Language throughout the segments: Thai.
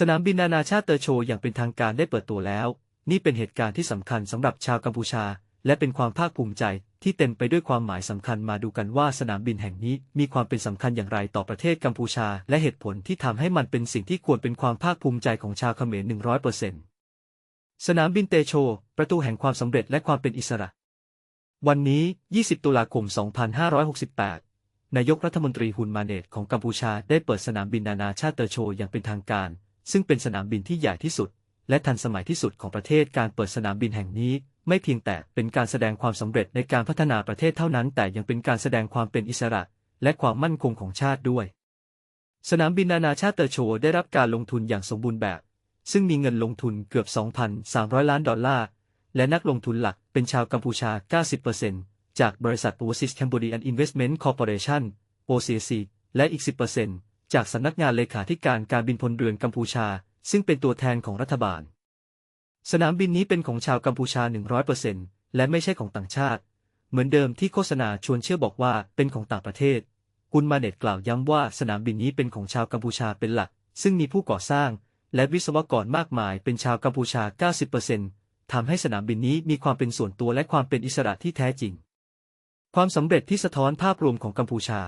สนามบินนานาชาติเตอร์โชอย่างเป็นทางการได้เปิดตัวแล้ว นี่เป็นเหตุการณ์ที่สำคัญสำหรับชาวกัมพูชา และเป็นความภาคภูมิใจที่เต็มไปด้วยความหมายสำคัญมาดูกันว่าสนามบินแห่งนี้มีความเป็นสำคัญอย่างไรต่อประเทศกัมพูชา และเหตุผลที่ทำให้มันเป็นสิ่งที่ควรเป็นความภาคภูมิใจของชาวเขมร100%สนามบินเตโช ประตูแห่งความสำเร็จและความเป็นอิสระ วันนี้ 20 ตุลาคม 2568 นายกรัฐมนตรีฮุนมาเนตของกัมพูชาได้เปิดสนามบินนานาชาติเตอร์โชอย่างเป็นทางการ ซึ่งเป็นสนามบินที่ใหญ่ที่สุด และทันสมัยที่สุดของประเทศการเปิดสนามบินแห่งนี้ ไม่เพียงแต่เป็นการแสดงความสำเร็จในการพัฒนาประเทศเท่านั้น แต่ยังเป็นการแสดงความเป็นอิสระ และความมั่นคงของชาติด้วย สนามบินนานาชาติเตอร์โชได้รับการลงทุนอย่างสมบูรณ์แบบ ซึ่งมีเงินลงทุนเกือบ 2,300 ล้านดอลลาร์และนักลงทุนหลักเป็นชาวกัมพูชา 90%จากบริษัท Overseas Cambodian Investment Corporation OCC และอีก 10% จากสำนักงานเลขาธิการการบินพลเรือนกัมพูชา ซึ่งเป็นตัวแทนของรัฐบาล สนามบินนี้เป็นของชาวกัมพูชา 100%และไม่ใช่ของต่างชาติ เหมือนเดิมที่โฆษณาชวนเชื่อบอกว่าเป็นของต่างประเทศกุลมาเนตกล่าวย้ำว่าสนามบินนี้เป็นของชาวกัมพูชาเป็นหลัก ซึ่งมีผู้ก่อสร้าง และวิศวกรมากมายเป็นชาวกัมพูชา 90%ทำให้สนามบินนี้มีความเป็นส่วนตัวและความเป็นอิสระที่แท้จริง ความสำเร็จที่สะท้อนภาพรวมของกัมพูชา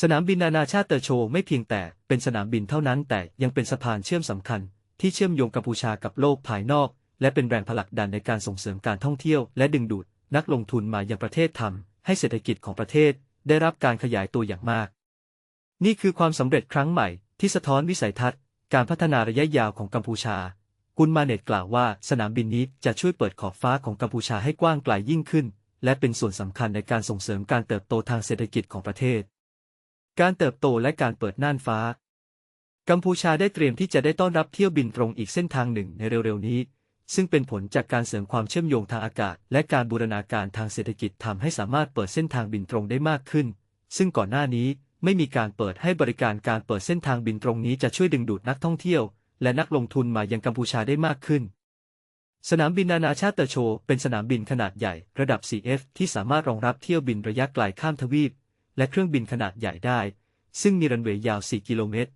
สนามบินนานาชาติเตอร์โชไม่เพียงแต่เป็นสนามบินเท่านั้นแต่ยังเป็นสะพานเชื่อมสำคัญ ที่เชื่อมโยงกัมพูชากับโลกภายนอก และเป็นแรงผลักดันในการส่งเสริมการท่องเที่ยว และดึงดูดนักลงทุนมาอยังประเทศทำให้เศรษฐกิจของประเทศได้รับการขยายตัวอย่างมาก นี่คือความสำเร็จครั้งใหม่ที่สะท้อนวิสัยทัศน์ การพัฒนาระยะยาวของกัมพูชากุลมาเนตกล่าวว่าสนามบินนี้จะช่วยเปิดขอบฟ้าของกัมพูชาให้กว้างไกลยิ่งขึ้น และเป็นส่วนสำคัญในการส่งเสริมการเติบโตทางเศรษฐกิจของประเทศ การเติบโตและการเปิดน่านฟ้า กัมพูชาได้เตรียมที่จะได้ต้อนรับเที่ยวบินตรงอีกเส้นทางหนึ่งในเร็วๆนี้ ซึ่งเป็นผลจากการเสริมความเชื่อมโยงทางอากาศ และการบูรณาการทางเศรษฐกิจทำให้สามารถเปิดเส้นทางบินตรงได้มากขึ้น ซึ่งก่อนหน้านี้ไม่มีการเปิดให้บริการการเปิดเส้นทางบินตรงนี้จะช่วยดึงดูดนักท่องเที่ยว และนักลงทุนมายังกัมพูชาได้มากขึ้น สนามบินนานาชาติเตอร์โช เป็นสนามบินขนาดใหญ่ระดับ CF ที่สามารถรองรับเที่ยวบินระยะไกลข้ามทวีป และเครื่องบินขนาดใหญ่ได้ ซึ่งมีรันเวย์ยาว 4 กิโลเมตร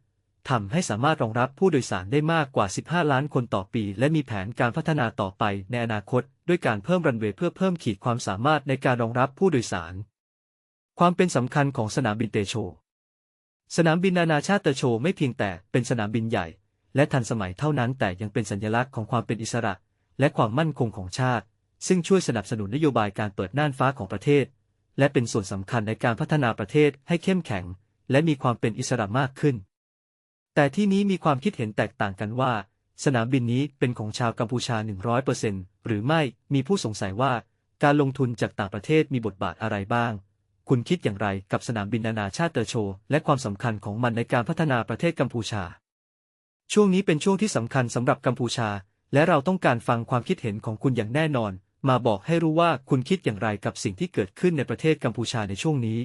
ทำให้สามารถรองรับผู้โดยสารได้มากกว่า 15 ล้านคนต่อปี และมีแผนการพัฒนาต่อไปในอนาคต ด้วยการเพิ่มรันเวย์เพื่อเพิ่มขีดความสามารถในการรองรับผู้โดยสาร ความเป็นสำคัญของสนามบินเตโช สนามบินนานาชาติเตโชไม่เพียงแต่เป็นสนามบินใหญ่ และทันสมัยเท่านั้นแต่ยังเป็นสัญลักษณ์ของความเป็นอิสระ และความมั่นคงของชาติ ซึ่งช่วยสนับสนุนนโยบายการเปิดน่านฟ้าของประเทศ และเป็นส่วนสำคัญในการพัฒนาประเทศให้เข้มแข็ง และมีความเป็นอิสระมากขึ้น แต่ที่นี้มีความคิดเห็นแตกต่างกันว่า สนามบินนี้เป็นของชาวกัมพูชา 100%หรือไม่มีผู้สงสัยว่า การลงทุนจากต่างประเทศมีบทบาทอะไรบ้าง คุณคิดอย่างไรกับสนามบินนานาชาติเตอร์โช และความสำคัญของมันในการพัฒนาประเทศกัมพูชา ช่วงนี้เป็นช่วงที่สำคัญสำหรับกัมพูชา และเราต้องการฟังความคิดเห็นของคุณอย่างแน่นอน มาบอกให้รู้ว่าคุณคิดอย่างไรกับสิ่งที่เกิดขึ้นในประเทศกัมพูชาในช่วงนี้